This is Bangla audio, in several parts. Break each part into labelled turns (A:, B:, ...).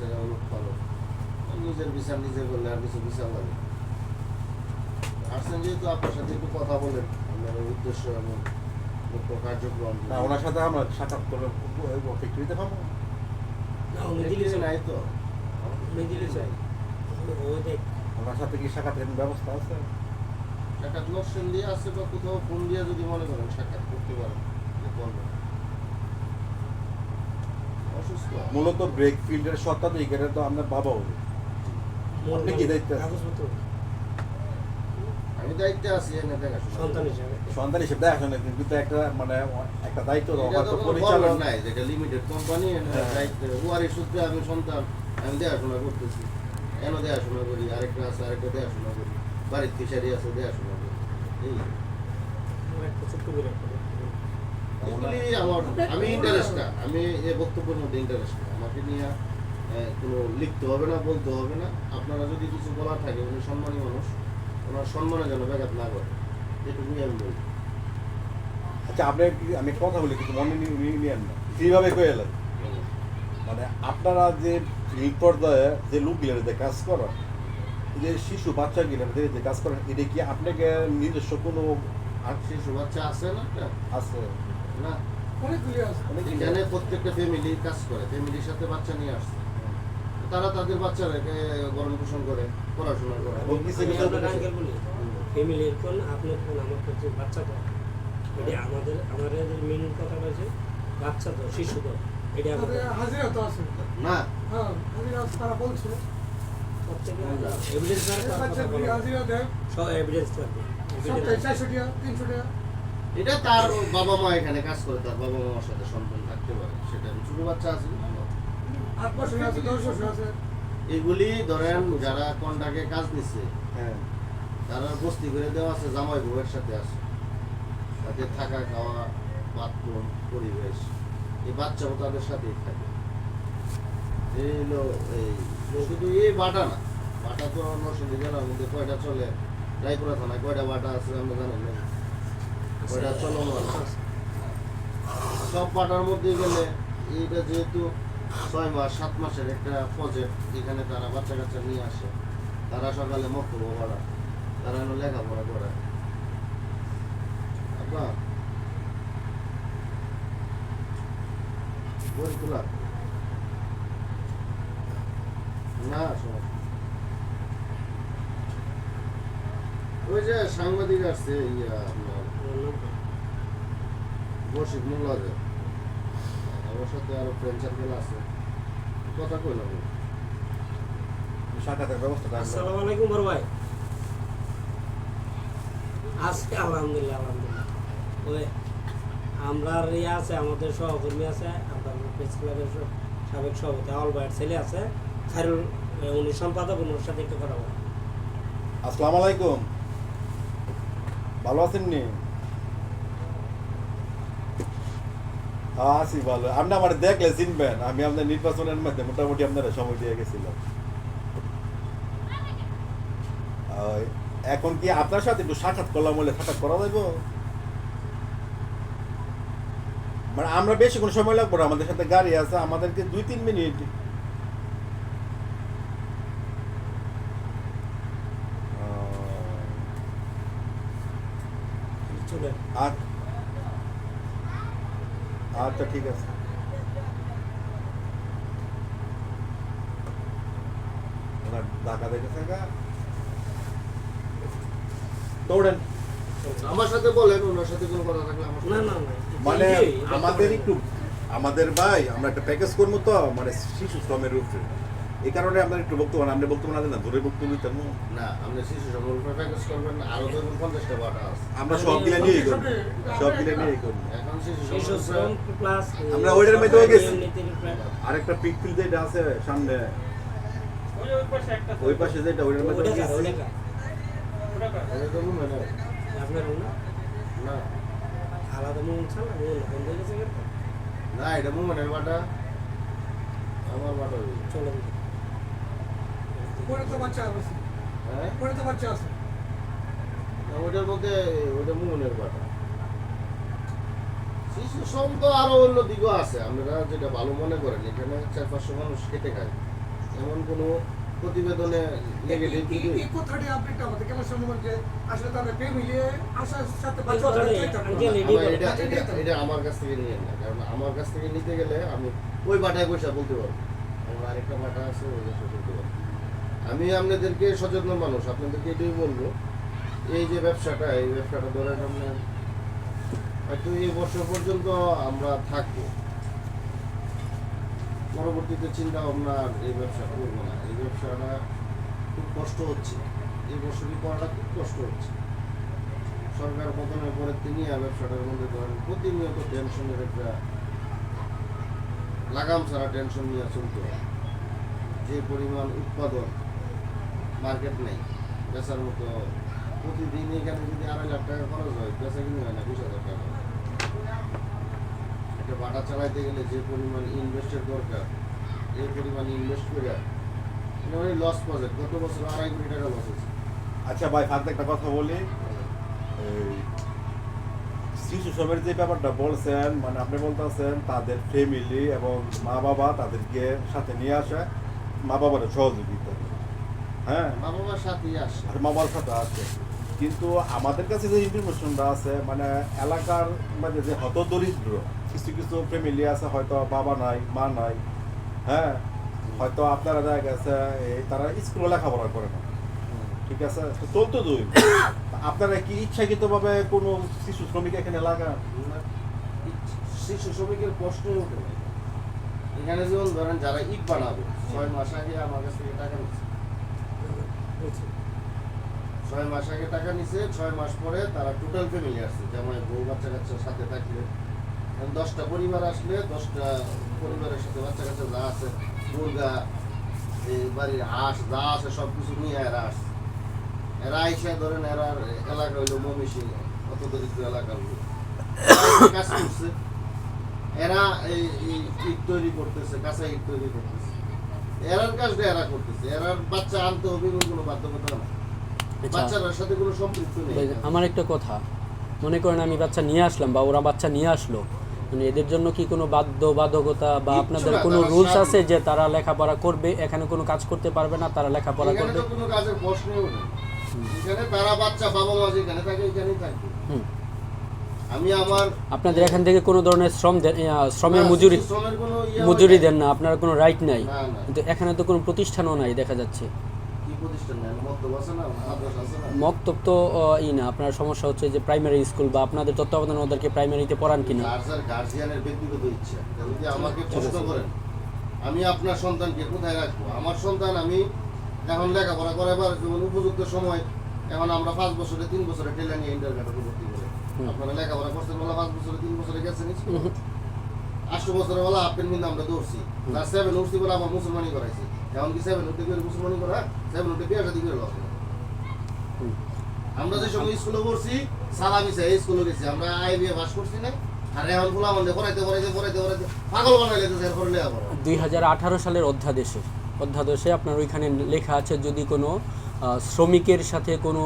A: আছে লোক ভালো। নিজের বিচার নিজে করলে আর কিছু বিচার লাগে আসছেন যেহেতু আপনার সাথে একটু কথা বলেন আপনার উদ্দেশ্য এবং লক্ষ্য কার্যক্রম।
B: না ওনার সাথে আমরা সাক্ষাৎ করে ফ্যাক্টরিতে পাবো
C: না উনি দিলে
A: নাই তো।
C: উনি দিলে চাই
B: ওনার সাথে কি সাক্ষাতের ব্যবস্থা আছে?
A: সাক্ষাৎ লোকসেন দিয়ে আছে বা কোথাও ফোন দিয়ে যদি মনে করেন সাক্ষাৎ করতে পারেন করবেন
B: মূলত ব্রেক ফিল্ডের সত্তা তো এখানে তো আপনার বাবা হবে। আপনি কি দায়িত্বে আছেন?
A: আমি দায়িত্বে আছি এনে দেখাশোনা
C: সন্তান হিসাবে।
B: সন্তান হিসেবে দেখা শোনা কিন্তু একটা মানে একটা দায়িত্ব
A: এটা
B: হয়তো
A: তো কোনো
B: পরিচালক
A: নাই যেটা লিমিটেড কোম্পানি
B: হ্যাঁ।
A: দায়িত্ব। ওয়ারি সূত্রে আমি সন্তান আমি দেখাশোনা করতেছি। এনে দেখাশোনা করি আরেকটা আছে আরেকটা দেখাশোনা করি। বাড়ির ফিশারি আছে দেখাশোনা করি। এই।
C: একটা ছোট্ট করে একটা
A: আমি ইন্টারেস্টটা আমি এই বক্তব্যের মধ্যে ইন্টারেস্ট আমাকে নিয়ে কোনো লিখতে হবে না, বলতে হবে না। আপনারা যদি কিছু বলার থাকে, উনি সম্মানী মানুষ, ওনার সম্মানে যেন ব্যাঘাত না করে এটুকুই আমি বলি।
B: আচ্ছা আপনি আমি কথা বলি, কিন্তু মনে নিয়েন না। সেইভাবে কয়ে এলেন। মানে আপনারা যে এই যে লোকগুলোর যে কাজ করেন, যে শিশু বাচ্চা গিলার যে কাজ করেন, এটা কি আপনাকে নিজস্ব কোনো
A: আর শিশু বাচ্চা আছে না
B: আছে।
A: না?
D: অনেকগুলি আছে।
A: এখানে প্রত্যেকটা ফ্যামিলি কাজ করে ফ্যামিলির সাথে বাচ্চা নিয়ে আসছে। তারা তাদের বাচ্চারাকে গরম পোষণ করে পড়াশোনা করে।
C: ফ্যামিলির কোন আপনার কোন আমার কাছে বাচ্চা তো এটা আমাদের আমাদের মেন কথা হয়েছে বাচ্চা তো শিশু তো এটা আমাদের
D: হাজিরা তো আছে।
A: না।
D: হ্যাঁ হাজিরা তারা বলছে।
C: প্রত্যেকে এভিডেন্স
D: হাজিরা দেয়।
C: সব এভিডেন্স থাকবে।
A: এটা তার বাবা মা এখানে কাজ করে তার বাবা মার সাথে সন্তান থাকতে পারে সেটা ছোট বাচ্চা আছে এগুলি ধরেন যারা কন্টাকে কাজ নিচ্ছে
B: হ্যাঁ।
A: তারা বস্তি করে দেওয়া আছে জামাই বউয়ের সাথে আছে। তাদের থাকা খাওয়া বাথরুম পরিবেশ এই বাচ্চাও তাদের সাথেই থাকে। এই হলো এই শুধু এই বাটা না বাটা তো নরসিংদী জেলার মধ্যে কয়টা চলে? রায়পুরা থানায় কয়টা বাটা আছে আমরা জানেন না কয়টা চলমান সব বাটার মধ্যে গেলে এইটা যেহেতু ছয় মাস, সাত মাসের একটা প্রজেক্ট এখানে তারা বাচ্চা কাচ্চা নিয়ে আসে। তারা সকালে মক্তব্য পড়া তারা লেখাপড়া করে। আপা বই খোলা না, শোনো। ওই যে সাংবাদিক আসছে ইয়া আপনার বসিক আমার সাথে আরও ফ্রেন্ড সার্কেল আছে। কথা কইলাম
B: সাক্ষাতের ব্যবস্থা
C: আসসালামু আলাইকুম বড় ভাই। আজকে আলহামদুলিল্লাহ আলহামদুলিল্লাহ। ওই আমরা ইয়ে আছে আমাদের সহকর্মী আছে আপনার প্রেস ক্লাবের সাবেক সভাপতি ভাইয়ের ছেলে আছে। খায়রুল এ, উনি সম্পাদক ওনার সাথে একটু কথা বলা
B: আসসালামু আলাইকুম। ভালো আছেন নি? হ্যাঁ, আছি ভালো। আপনি আমার দেখলে চিনবেন। আমি আপনার নির্বাচনের মধ্যে মোটামুটি আপনারা সময় দিয়ে গেছিলাম। এখন কি আপনার সাথে একটু সাক্ষাৎ করলাম বলে সাক্ষাৎ করা যাইব? মানে আমরা বেশি কোনো সময় লাগবো আমাদের সাথে গাড়ি আছে আমাদেরকে দুই তিন মিনিট
C: চলে
B: আ- আচ্ছা ঠিক আছে। ঢাকা দেখেছেন দৌড়েন।
A: আমার সাথে বলেন ওনার সাথে কোনো কথা থাকলে আমার
C: না না না
B: মানে আমাদের একটু আমাদের ভাই আমরা একটা প্যাকেজ করব তো মানে শিশু শ্রমের উপরে। এই কারণে আমরা একটু বক্তব্য না আমরা বক্তব্য না না ধরে বক্তব্য দিতাম না।
A: আপনি শিশু সম্পর্কে প্যাকেজ করবেন আরও ধরুন পঞ্চাশটা বাটা আছে।
B: আমরা সব গিলে নিয়েই করব সব গিলে নিয়েই করব।
A: এখন শিশু
C: শিশু প্লাস
B: আমরা ওইটার মধ্যেও গেছি। আরেকটা পিক ফিল্ড যেটা আছে সামনে ওই পাশে যেটা ওইটার মধ্যে গেছি।
C: না? আলাদা মন ছাড়া
A: এটা মোমেনের বাটা। আমার বাটা।
C: চলো।
D: তো বাচ্চা আছে
A: হ্যাঁ?
D: পরে তো বাচ্চা আছে।
A: না, মধ্যে ওইটা মোমেনের বাটা। শিশু শ্রম তো আরও অন্য দিকও আছে। আপনারা যেটা ভালো মনে করেন এখানে চার পাঁচশো মানুষ খেটে খায়। এমন কোনো প্রতিবেদনে নেগেটিভ
D: এই- এই- এই কথাটি আপডেটটা আমাদের কেমন সম্ভব যে আসলে তাদের ফ্যামিলি আসার সাথে বাচ্চা
C: কথাটাই
D: চাইতে হবে।
C: আঙ্কেল এটাই
A: আমার এটা এটা এটা আমার কাছ থেকে নিয়ে না। কারণ আমার কাছ থেকে নিতে গেলে আমি ওই বাটায় পয়সা বলতে পারব। আমার আরেকটা বাটা আছে ওই বলতে পারব। আমি আপনাদেরকে সচেতন মানুষ, আপনাদেরকে এটাই বলব, এই যে ব্যবসাটা, এই ব্যবসাটা ধরেন আপনার হয়তো এই বছর পর্যন্ত আমরা থাকব। পরবর্তীতে চিন্তা ভাবনা, এই ব্যবসা করব না। এই ব্যবসাটা খুব কষ্ট হচ্ছে। এই বছরই করাটা খুব কষ্ট হচ্ছে। সরকার পতনের পরে তিনি আর ব্যবসাটার মধ্যে ধরেন প্রতিনিয়ত টেনশনের একটা, লাগাম ছাড়া টেনশন নিয়ে চলতে হয়। যে পরিমাণ উৎপাদন মার্কেট নেই। বেচার মতো প্রতিদিন এখানে যদি আড়াই লাখ টাকা খরচ হয়, বেচা কিনে হয় না, বিশ হাজার টাকা। একটা বাটা চালাইতে গেলে যে পরিমাণ ইনভেস্টের দরকার, এই পরিমাণ ইনভেস্ট করে মানে লস প্রজেক্ট গত বছর আড়াই কোটি টাকা লস হয়েছে।
B: আচ্ছা ভাই ফার্স্ট একটা কথা বলি। শিশু শ্রমের যে ব্যাপারটা বলছেন মানে আপনি বলতেছেন, তাদের ফ্যামিলি এবং মা বাবা তাদেরকে সাথে নিয়ে আসে মা বাবার সহযোগিতা। হ্যাঁ।
A: মা বাবার সাথেই আসে।
B: আর মা বাবার সাথে আছে কিন্তু আমাদের কাছে যে ইনফরমেশনটা আছে মানে এলাকার মানে যে হত দরিদ্র কিছু কিছু ফ্যামিলি আছে হয়তো বাবা নাই মা নাই হ্যাঁ হয়তো আপনারা দেখা গেছে এই তারা স্কুলে লেখাপড়া করে না। ঠিক আছে? তো চলতো দুই। আপনারা কি ইচ্ছাকৃতভাবে কোনো শিশু শ্রমিক এখানে লাগান?
A: শিশু শ্রমিকের প্রশ্নই ওঠে এখানে যেমন ধরেন যারা ইট বানাবে ছয় মাস আগে আমার কাছ থেকে টাকা নিচ্ছে। ছয় মাস আগে টাকা নিচ্ছে ছয় মাস পরে তারা টোটাল ফ্যামিলি আসছে যেমন বউ বাচ্চা কাচ্চার সাথে থাকলে। দশটা পরিবার আসলে, দশটা পরিবারের সাথে বাচ্চা কাচ্চা যা আছে, মুরগা এই বাড়ির হাঁস যা আছে সব কিছু নিয়ে এরা আসছে। এরা আইসা ধরেন এরা এলাকা হইল মমিসিং অত দরিদ্র এলাকা হইল। কাজ করছে এরা এই ইট তৈরি করতেছে, কাঁচা ইট তৈরি করতেছে। এরার কাজটা এরা করতেছে। এরার বাচ্চা আনতে হবে এমন কোনো বাধ্যকতা না
E: আচ্ছা।
A: বাচ্চার সাথে কোনো সম্পৃক্ত নেই।
E: আমার একটা কথা। মনে করেন আমি বাচ্চা নিয়ে আসলাম বা ওরা বাচ্চা নিয়ে আসলো। মানে এদের জন্য কি কোনো বাধ্য বাধ্যকতা বা আপনাদের কোনো রুলস আছে যে তারা লেখাপড়া করবে এখানে কোনো কাজ করতে পারবে না তারা লেখাপড়া করবে?
A: কোনো কাজের প্রশ্নই নেই। এখানে তারা বাচ্চা বাবা মা যেখানে থাকে এখানেই থাকবে।
E: হুম।
A: আমি আমার
E: আপনাদের এখান থেকে কোনো ধরনের শ্রম দেন শ্রমের মজুরি মজুরি দেন না আপনার কোনো রাইট নাই। কিন্তু এখানে তো কোনো প্রতিষ্ঠানও নাই দেখা যাচ্ছে। মক্তব তো ই না। আপনার সমস্যা হচ্ছে যে প্রাইমারি স্কুল বা আপনাদের তত্ত্বাবধানে ওদেরকে প্রাইমারিতে পড়ান কিনা?
A: গার্জার গার্জিয়ানের ব্যক্তিগত ইচ্ছা। যদি আমাকে প্রশ্ন করেন? আমি আপনার সন্তানকে কোথায় রাখব? আমার সন্তান আমি এখন লেখাপড়া করাবার উপযুক্ত সময়। এখন আমরা পাঁচ বছরে তিন বছরে টেলে নিয়ে ইন্টারনেটে ভর্তি করে। আপনারা লেখাপড়া করছেন বলা পাঁচ বছরে তিন বছরে গেছেন আটশো বছরের বেলা হাফ কিন্তু আমরা দৌড়ছি। না সেভেন উঠছি বলে আমার মুসলমানি করাইছি। এখন কি সেভেন উঠতে গেলে মুসলমানি করা? সেভেন উঠে বিয়ে শাদী করে আমরা যে সময় স্কুলে পড়ছি সালামি চাই স্কুলে গেছি। আমরা আই বিয়ে পাস করছি না।
E: দুই সালের অধ্যাদেশে অধ্যাদেশে আপনার ওইখানে লেখা আছে যদি কোনো শ্রমিকের সাথে কোনো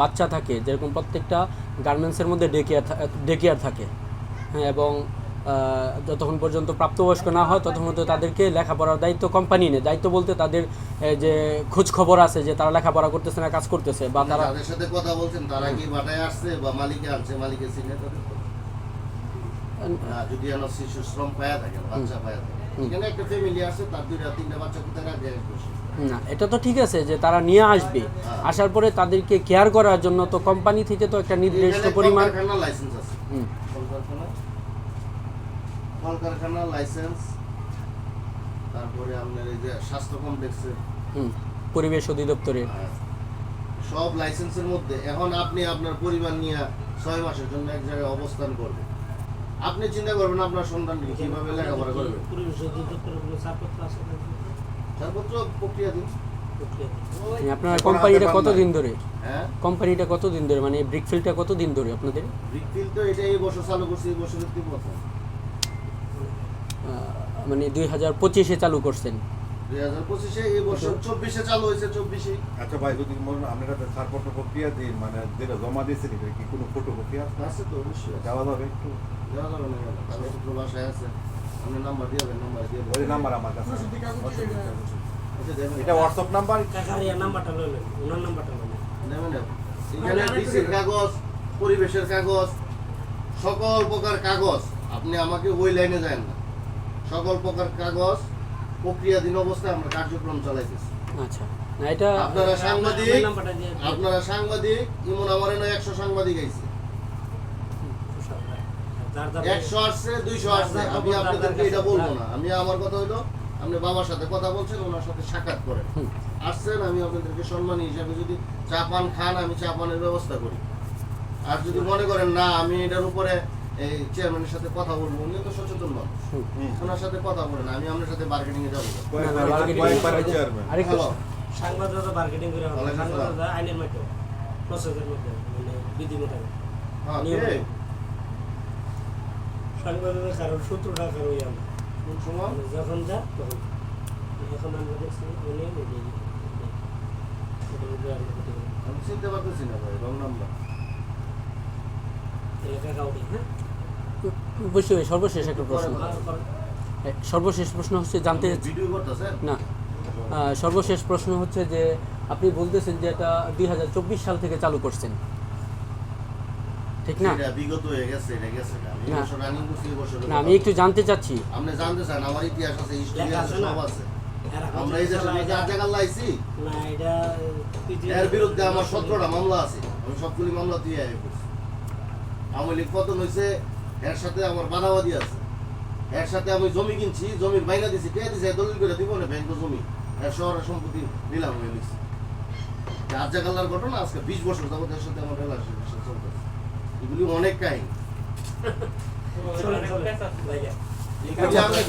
E: বাচ্চা থাকে যেরকম প্রত্যেকটা গার্মেন্টসের মধ্যে ডেকেয়ার থাকে। হ্যাঁ এবং যতক্ষণ পর্যন্ত প্রাপ্তবয়স্ক না হয় ততক্ষণ পর্যন্ত তাদেরকে লেখাপড়ার দায়িত্ব কোম্পানি নেয়। দায়িত্ব বলতে তাদের যে খোঁজ খবর আছে যে তারা লেখাপড়া করতেছে না কাজ করতেছে বা তারা
A: তাদের সাথে কথা বলছেন তারা কি বাটায় আসছে বা মালিকে মালিকে যদি শিশু শ্রম পায়া থাকে বাচ্চা পায়া থাকে। এখানে একটা ফ্যামিলি আছে তার দুইটা তিনটা বাচ্চা কোথায় রাখবে?
E: না এটা তো ঠিক আছে যে তারা নিয়ে আসবে। আসার পরে তাদেরকে কেয়ার করার জন্য তো কোম্পানি থেকে তো একটা নির্দিষ্ট পরিমাণ
A: লাইসেন্স আছে। কলকারখানা লাইসেন্স তারপরে আপনার এই যে স্বাস্থ্য কমপ্লেক্সের
E: হুম, পরিবেশ অধিদপ্তরের।
A: সব লাইসেন্সের মধ্যে। এখন আপনি আপনার পরিবার নিয়ে ছয় মাসের জন্য এক জায়গায় অবস্থান করবেন। আপনি চিন্তা করবেন আপনার সন্তানকে কীভাবে লেখাপড়া করবে?
C: পরিবেশ ছাড়পত্র আছে?
A: সর্বোচ্চ প্রক্রিয়া দিন।
E: মানে আপনার কোম্পানিটা কতদিন ধরে?
A: হ্যাঁ?
E: কোম্পানিটা কতদিন ধরে? মানে ব্রিকফিল্ডটা কতদিন ধরে আপনাদের?
A: ব্রিকফিল তো এটা এই বছর চালু করছে এই বছরের তিন বছর।
E: মানে দুই হাজার পঁচিশে চালু করছেন।
A: দুই হাজার পঁচিশে এই বছর চব্বিশে চালু হয়েছে চব্বিশে।
B: আচ্ছা ভাই যদি মনে আপনারা ছাড়পত্র প্রক্রিয়া দিন মানে যেটা জমা দিয়েছেন কি কোনো ফটো কপি আছে?
A: আছে তো অবশ্যই।
B: দেওয়া যাবে। একটু
A: এটা
B: হোয়াটসঅ্যাপ নাম্বার
C: নাম্বারটা লইলেন ওনার নাম্বারটা লইলেন
A: এখানে ডিসির কাগজ পরিবেশের কাগজ সকল প্রকার কাগজ আপনি আমাকে ওই লাইনে যান না সকল প্রকার কাগজ প্রক্রিয়াধীন অবস্থায় আমরা কার্যক্রম চালাইতেছি
E: আচ্ছা এটা
A: আপনারা সাংবাদিক
C: আপনার
A: সাংবাদিক ইমন আমার একশো সাংবাদিক আইছে। একশো আসছে দুইশো আসছে। আমি আপনাদেরকে এটা বলব না। আমি আমার কথা হইল আপনি বাবার সাথে কথা বলছেন ওনার সাথে সাক্ষাৎ করেন। আসছেন আমি আপনাদেরকে সম্মানী হিসাবে যদি চা পান খান আমি চা পানের ব্যবস্থা করি। আর যদি মনে করেন না আমি এটার উপরে এই চেয়ারম্যানের সাথে কথা বলব উনি তো সচেতন মানুষ। ওনার সাথে কথা বলেন আমি আপনার সাথে বার্গেনিং এ যাব। না।
B: কয়েকবার-
E: bargaining-
B: কয়েকবারের চেয়ারম্যান
E: আরেকটু
A: হ্যালো।
C: সাংবাদিকতা মার্কেটিং করে আইনের মাধ্যমে প্রসেসের মধ্যে মানে বিধি মোতাবেক সাংবাদিকতা কারণ সূত্রটা
A: সময়
C: মানে যখন যা তখন। এখন আমরা দেখছি।
A: আমি চিনতে পারতেছি না ভাই রং নাম্বার।
E: অবশ্যই সর্বশেষ একটা প্রশ্ন। সর্বশেষ প্রশ্ন হচ্ছে জানতে
A: ভিডিও
E: না। সর্বশেষ প্রশ্ন হচ্ছে যে আপনি বলতেছেন যে এটা দুই হাজার চব্বিশ সাল থেকে চালু করছেন। ঠিক না?
A: এটা বিগত হয়ে গেছে এটা গেছে না। আমি। বছর রানিং করছি বছর
E: না আমি একটু জানতে চাচ্ছি।
A: আপনি জানতে চান আমার ইতিহাস আছে হিস্ট্রি আছে সব আছে।
C: এর
A: আমরা এই যে জায়গা লাইছি।
C: না এটা
A: এর বিরুদ্ধে আমার মামলা আছে। আমি সবগুলি মামলা দিয়ে আয় করছি আওয়ামী লীগ পতন হয়েছে এর সাথে আমার বাধাবাদী আছে। এর সাথে আমি জমি কিনছি জমির বাইনা দিছি। কে দিছে? দলিল করে দিব না ব্যাংক জমি। এর শহরের সম্পত্তি নিলাম হয়ে গেছে যার ঘটনা আজকে বিশ বছর যাবত এর সাথে আমার রিলেশন চলতেছে এগুলি অনেক কাহিনী।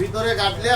A: ভিতরে কাটলে